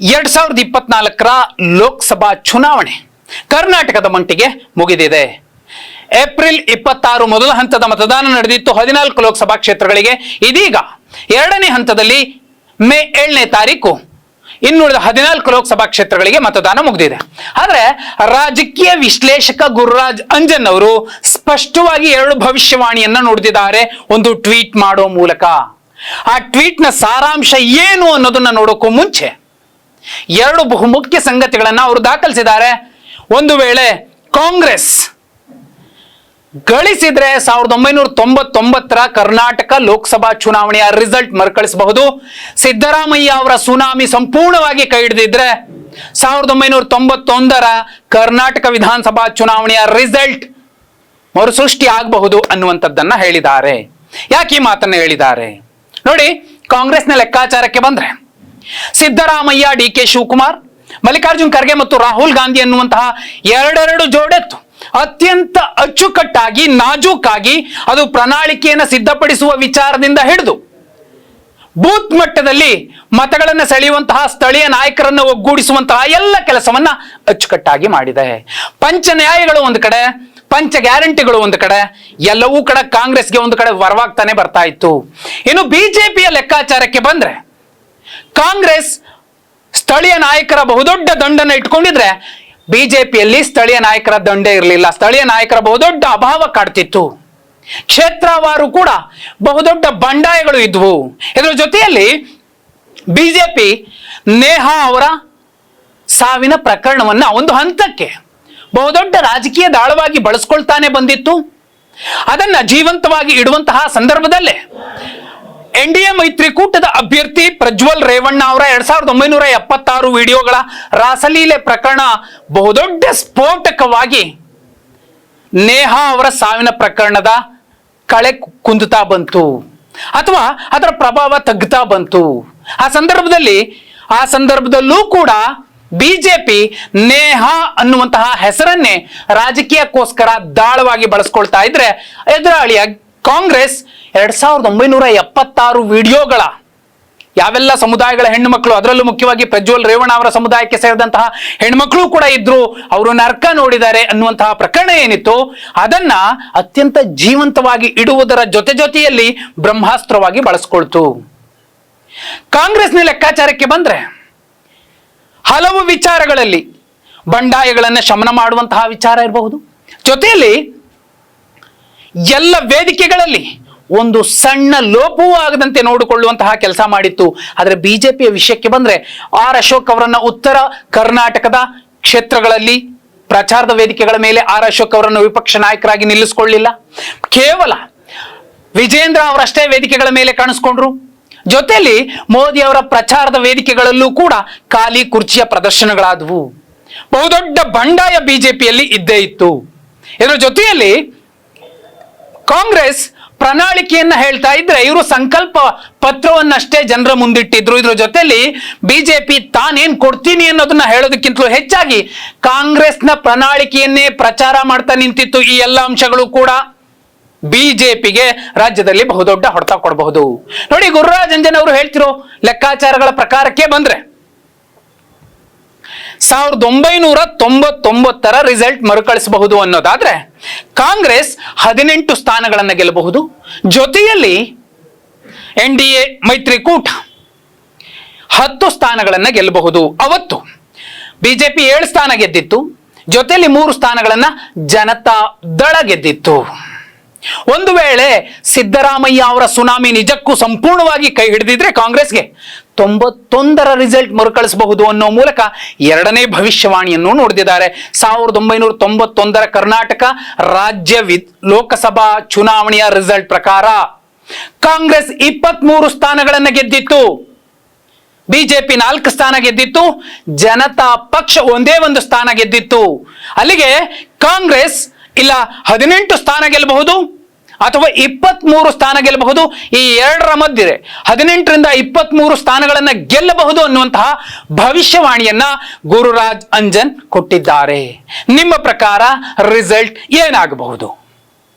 ಎರಡ್ ಸಾವಿರದ ಇಪ್ಪತ್ನಾಲ್ಕರ ಲೋಕಸಭಾ ಚುನಾವಣೆ ಕರ್ನಾಟಕದ ಮಟ್ಟಿಗೆ ಮುಗಿದಿದೆ. ಏಪ್ರಿಲ್ ಇಪ್ಪತ್ತಾರು ಮೊದಲ ಹಂತದ ಮತದಾನ ನಡೆದಿತ್ತು. ಹದಿನಾಲ್ಕು ಲೋಕಸಭಾ ಕ್ಷೇತ್ರಗಳಿಗೆ ಇದೀಗ ಎರಡನೇ ಹಂತದಲ್ಲಿ ಮೇ ಏಳನೇ ತಾರೀಕು ಇನ್ನುಳಿದ ಹದಿನಾಲ್ಕು ಲೋಕಸಭಾ ಕ್ಷೇತ್ರಗಳಿಗೆ ಮತದಾನ ಮುಗಿದಿದೆ. ಆದರೆ ರಾಜಕೀಯ ವಿಶ್ಲೇಷಕ ಗುರುರಾಜ್ ಅಂಜನ್ ಅವರು ಸ್ಪಷ್ಟವಾಗಿ ಎರಡು ಭವಿಷ್ಯವಾಣಿಯನ್ನ ನುಡಿದಿದ್ದಾರೆ. ಒಂದು ಟ್ವೀಟ್ ಮಾಡೋ ಮೂಲಕ. ಆ ಟ್ವೀಟ್ನ ಸಾರಾಂಶ ಏನು ಅನ್ನೋದನ್ನ ನೋಡೋಕ್ಕೂ ಮುಂಚೆ ಎರಡು ಬಹುಮುಖ್ಯ ಸಂಗತಿಗಳನ್ನು ಅವರು ದಾಖಲಿಸಿದ್ದಾರೆ. ಒಂದು ವೇಳೆ ಕಾಂಗ್ರೆಸ್ ಗಳಿಸಿದ್ರೆ ಸಾವಿರದ ಒಂಬೈನೂರ ತೊಂಬತ್ತೊಂಬತ್ತರ ಕರ್ನಾಟಕ ಲೋಕಸಭಾ ಚುನಾವಣೆಯ ರಿಸಲ್ಟ್ ಮರುಕಳಿಸಬಹುದು. ಸಿದ್ದರಾಮಯ್ಯ ಅವರ ಸುನಾಮಿ ಸಂಪೂರ್ಣವಾಗಿ ಕೈ ಹಿಡಿದಿದ್ರೆ ಸಾವಿರದ ಒಂಬೈನೂರ ತೊಂಬತ್ತೊಂದರ ಕರ್ನಾಟಕ ವಿಧಾನಸಭಾ ಚುನಾವಣೆಯ ರಿಸಲ್ಟ್ ಮರುಸೃಷ್ಟಿ ಆಗಬಹುದು ಅನ್ನುವಂಥದ್ದನ್ನ ಹೇಳಿದ್ದಾರೆ. ಯಾಕೆ ಈ ಮಾತನ್ನ ಹೇಳಿದ್ದಾರೆ? ನೋಡಿ, ಕಾಂಗ್ರೆಸ್ನ ಲೆಕ್ಕಾಚಾರಕ್ಕೆ ಬಂದ್ರೆ ಸಿದ್ದರಾಮಯ್ಯ, ಡಿ ಕೆ ಶಿವಕುಮಾರ್, ಮಲ್ಲಿಕಾರ್ಜುನ್ ಖರ್ಗೆ ಮತ್ತು ರಾಹುಲ್ ಗಾಂಧಿ ಅನ್ನುವಂತಹ ಎರಡೆರಡು ಜೋಡೆತ್ತು. ಅತ್ಯಂತ ಅಚ್ಚುಕಟ್ಟಾಗಿ, ನಾಜೂಕಾಗಿ ಅದು ಪ್ರಣಾಳಿಕೆಯನ್ನು ಸಿದ್ಧಪಡಿಸುವ ವಿಚಾರದಿಂದ ಹಿಡಿದು ಬೂತ್ ಮಟ್ಟದಲ್ಲಿ ಮತಗಳನ್ನು ಸೆಳೆಯುವಂತಹ ಸ್ಥಳೀಯ ನಾಯಕರನ್ನು ಒಗ್ಗೂಡಿಸುವಂತಹ ಎಲ್ಲ ಕೆಲಸವನ್ನ ಅಚ್ಚುಕಟ್ಟಾಗಿ ಮಾಡಿದೆ. ಪಂಚ ನ್ಯಾಯಗಳು ಒಂದು ಕಡೆ, ಪಂಚ ಗ್ಯಾರಂಟಿಗಳು ಒಂದು ಕಡೆ, ಎಲ್ಲವೂ ಕಡೆ ಕಾಂಗ್ರೆಸ್ಗೆ ಒಂದು ಕಡೆ ವರವಾಗ್ತಾನೆ ಬರ್ತಾ ಇತ್ತು. ಇನ್ನು ಬಿಜೆಪಿಯ ಲೆಕ್ಕಾಚಾರಕ್ಕೆ ಬಂದ್ರೆ ಕಾಂಗ್ರೆಸ್ ಸ್ಥಳೀಯ ನಾಯಕರ ಬಹುದೊಡ್ಡ ದಂಡನ ಇಟ್ಕೊಂಡಿದ್ರೆ ಬಿಜೆಪಿಯಲ್ಲಿ ಸ್ಥಳೀಯ ನಾಯಕರ ದಂಡೆ ಇರಲಿಲ್ಲ. ಸ್ಥಳೀಯ ನಾಯಕರ ಬಹುದೊಡ್ಡ ಅಭಾವ ಕಾಡ್ತಿತ್ತು. ಕ್ಷೇತ್ರವಾರು ಕೂಡ ಬಹುದೊಡ್ಡ ಬಂಡಾಯಗಳು ಇದ್ವು. ಇದರ ಜೊತೆಯಲ್ಲಿ ಬಿಜೆಪಿ ನೇಹಾ ಅವರ ಸಾವಿನ ಪ್ರಕರಣವನ್ನ ಒಂದು ಹಂತಕ್ಕೆ ಬಹುದೊಡ್ಡ ರಾಜಕೀಯ ದಾಳವಾಗಿ ಬಳಸ್ಕೊಳ್ತಾನೆ ಬಂದಿತ್ತು. ಅದನ್ನ ಜೀವಂತವಾಗಿ ಇಡುವಂತಹ ಸಂದರ್ಭದಲ್ಲೇ ಎನ್ ಡಿ ಎ ಮೈತ್ರಿಕೂಟದ ಅಭ್ಯರ್ಥಿ ಪ್ರಜ್ವಲ್ ರೇವಣ್ಣ ಅವರ ಎರಡ್ ಸಾವಿರದ ಒಂಬೈನೂರ ಎಪ್ಪತ್ತಾರು ವಿಡಿಯೋಗಳ ರಾಸಲೀಲೆ ಪ್ರಕರಣ ಬಹುದೊಡ್ಡ ಸ್ಫೋಟಕವಾಗಿ ನೇಹಾ ಅವರ ಸಾವಿನ ಪ್ರಕರಣದ ಕಳೆ ಕುಂದುತ್ತಾ ಬಂತು ಅಥವಾ ಅದರ ಪ್ರಭಾವ ತಗ್ಗುತ್ತಾ ಬಂತು. ಆ ಸಂದರ್ಭದಲ್ಲಿ, ಆ ಸಂದರ್ಭದಲ್ಲೂ ಕೂಡ ಬಿಜೆಪಿ ನೇಹಾ ಅನ್ನುವಂತಹ ಹೆಸರನ್ನೇ ರಾಜಕೀಯಕ್ಕೋಸ್ಕರ ದಾಳವಾಗಿ ಬಳಸ್ಕೊಳ್ತಾ ಇದ್ರೆ ಎದುರಾಳಿಯ ಕಾಂಗ್ರೆಸ್ ಎರಡ್ ಸಾವಿರದ ಒಂಬೈನೂರ ಎಪ್ಪತ್ತಾರು ವಿಡಿಯೋಗಳ ಯಾವೆಲ್ಲ ಸಮುದಾಯಗಳ ಹೆಣ್ಣುಮಕ್ಕಳು ಅದರಲ್ಲೂ ಮುಖ್ಯವಾಗಿ ಪ್ರಜ್ವಲ್ ರೇವಣ್ಣ ಅವರ ಸಮುದಾಯಕ್ಕೆ ಸೇರಿದಂತಹ ಹೆಣ್ಮಕ್ಳು ಕೂಡ ಇದ್ರು. ಅವರು ನರ್ಕ ನೋಡಿದ್ದಾರೆ ಅನ್ನುವಂತಹ ಪ್ರಕರಣ ಏನಿತ್ತು, ಅದನ್ನ ಅತ್ಯಂತ ಜೀವಂತವಾಗಿ ಇಡುವುದರ ಜೊತೆ ಜೊತೆಯಲ್ಲಿ ಬ್ರಹ್ಮಾಸ್ತ್ರವಾಗಿ ಬಳಸ್ಕೊಳ್ತು. ಕಾಂಗ್ರೆಸ್ನ ಲೆಕ್ಕಾಚಾರಕ್ಕೆ ಬಂದ್ರೆ, ಹಲವು ವಿಚಾರಗಳಲ್ಲಿ ಬಂಡಾಯಗಳನ್ನು ಶಮನ ಮಾಡುವಂತಹ ವಿಚಾರ ಇರಬಹುದು. ಜೊತೆಯಲ್ಲಿ ಎಲ್ಲ ವೇದಿಕೆಗಳಲ್ಲಿ ಒಂದು ಸಣ್ಣ ಲೋಪವೂ ಆಗದಂತೆ ನೋಡಿಕೊಳ್ಳುವಂತಹ ಕೆಲಸ ಮಾಡಿತ್ತು. ಆದರೆ ಬಿಜೆಪಿಯ ವಿಷಯಕ್ಕೆ ಬಂದ್ರೆ ಆರ್ ಅಶೋಕ್ ಅವರನ್ನ ಉತ್ತರ ಕರ್ನಾಟಕದ ಕ್ಷೇತ್ರಗಳಲ್ಲಿ ಪ್ರಚಾರದ ವೇದಿಕೆಗಳ ಮೇಲೆ ಆರ್ ಅಶೋಕ್ ಅವರನ್ನು ವಿಪಕ್ಷ ನಾಯಕರಾಗಿ ನಿಲ್ಲಿಸಿಕೊಳ್ಳಿಲ್ಲ. ಕೇವಲ ವಿಜೇಂದ್ರ ಅವರಷ್ಟೇ ವೇದಿಕೆಗಳ ಮೇಲೆ ಕಾಣಿಸ್ಕೊಂಡ್ರು. ಜೊತೆಯಲ್ಲಿ ಮೋದಿ ಅವರ ಪ್ರಚಾರದ ವೇದಿಕೆಗಳಲ್ಲೂ ಕೂಡ ಖಾಲಿ ಕುರ್ಚಿಯ ಪ್ರದರ್ಶನಗಳಾದವು. ಬಹುದೊಡ್ಡ ಬಂಡಾಯ ಬಿಜೆಪಿಯಲ್ಲಿ ಇದ್ದೇ ಇತ್ತು. ಇದರ ಜೊತೆಯಲ್ಲಿ ಕಾಂಗ್ರೆಸ್ ಪ್ರಣಾಳಿಕೆಯನ್ನ ಹೇಳ್ತಾ ಇದ್ರೆ ಇವರು ಸಂಕಲ್ಪ ಪತ್ರವನ್ನಷ್ಟೇ ಜನರ ಮುಂದಿಟ್ಟಿದ್ರು. ಇದ್ರ ಜೊತೆಯಲ್ಲಿ ಬಿಜೆಪಿ ತಾನೇನ್ ಕೊಡ್ತೀನಿ ಅನ್ನೋದನ್ನ ಹೇಳೋದಕ್ಕಿಂತಲೂ ಹೆಚ್ಚಾಗಿ ಕಾಂಗ್ರೆಸ್ನ ಪ್ರಣಾಳಿಕೆಯನ್ನೇ ಪ್ರಚಾರ ಮಾಡ್ತಾ ನಿಂತಿತ್ತು ಈ ಎಲ್ಲ ಅಂಶಗಳು ಕೂಡ. ಬಿಜೆಪಿಗೆ ರಾಜ್ಯದಲ್ಲಿ ಬಹುದೊಡ್ಡ ಹೊಡೆತ ಕೊಡಬಹುದು. ನೋಡಿ ಗುರುರಾಜ್ ಅಂಜನ್ ಅವರು ಹೇಳ್ತಿರೋ ಲೆಕ್ಕಾಚಾರಗಳ ಪ್ರಕಾರಕ್ಕೆ ಬಂದ್ರೆ ಸಾವಿರದ ಒಂಬೈನೂರ ತೊಂಬತ್ತೊಂಬತ್ತರ ರಿಸಲ್ಟ್ ಮರುಕಳಿಸಬಹುದು ಅನ್ನೋದಾದ್ರೆ ಕಾಂಗ್ರೆಸ್ ಹದಿನೆಂಟು ಸ್ಥಾನಗಳನ್ನು ಗೆಲ್ಲಬಹುದು. ಜೊತೆಯಲ್ಲಿ ಎನ್ ಡಿ ಎ ಮೈತ್ರಿಕೂಟ ಹತ್ತು ಸ್ಥಾನಗಳನ್ನು ಗೆಲ್ಲಬಹುದು. ಅವತ್ತು ಬಿಜೆಪಿ ಏಳು ಸ್ಥಾನ ಗೆದ್ದಿತ್ತು. ಜೊತೆಯಲ್ಲಿ ಮೂರು ಸ್ಥಾನಗಳನ್ನು ಜನತಾ ದಳ ಗೆದ್ದಿತ್ತು. ಒಂದು ವೇಳೆ ಸಿದ್ದರಾಮಯ್ಯ ಅವರ ಸುನಾಮಿ ನಿಜಕ್ಕೂ ಸಂಪೂರ್ಣವಾಗಿ ಕೈ ಹಿಡಿದಿದ್ರೆ ಕಾಂಗ್ರೆಸ್ಗೆ ತೊಂಬತ್ತೊಂದರ ರಿಸಲ್ಟ್ ಮರುಕಳಿಸಬಹುದು ಅನ್ನೋ ಮೂಲಕ ಎರಡನೇ ಭವಿಷ್ಯವಾಣಿಯನ್ನು ನೋಡಿದ್ದಾರೆ ಸಾವಿರದ ಒಂಬೈನೂರ ತೊಂಬತ್ತೊಂದರ ಕರ್ನಾಟಕ ರಾಜ್ಯ ಲೋಕಸಭಾ ಚುನಾವಣೆಯ ರಿಸಲ್ಟ್ ಪ್ರಕಾರ ಕಾಂಗ್ರೆಸ್ ಇಪ್ಪತ್ಮೂರು ಸ್ಥಾನಗಳನ್ನು ಗೆದ್ದಿತ್ತು. ಬಿಜೆಪಿ ನಾಲ್ಕು ಸ್ಥಾನ ಗೆದ್ದಿತ್ತು. ಜನತಾ ಪಕ್ಷ ಒಂದೇ ಒಂದು ಸ್ಥಾನ ಗೆದ್ದಿತ್ತು. ಅಲ್ಲಿಗೆ ಕಾಂಗ್ರೆಸ್ ಇಲ್ಲ, ಹದಿನೆಂಟು ಸ್ಥಾನ ಗೆಲ್ಲಬಹುದು. ಅಥವಾ ಇಪ್ಪತ್ಮೂರು ಸ್ಥಾನ ಗೆಲ್ಲಬಹುದು. ಈ ಎರಡರ ಮಧ್ಯೆ ಹದಿನೆಂಟರಿಂದ ಇಪ್ಪತ್ಮೂರು ಸ್ಥಾನಗಳನ್ನ ಗೆಲ್ಲಬಹುದು ಅನ್ನುವಂತಹ ಭವಿಷ್ಯವಾಣಿಯನ್ನ ಗುರುರಾಜ್ ಅಂಜನ್ ಕೊಟ್ಟಿದ್ದಾರೆ. ನಿಮ್ಮ ಪ್ರಕಾರ ರಿಸಲ್ಟ್ ಏನಾಗಬಹುದು?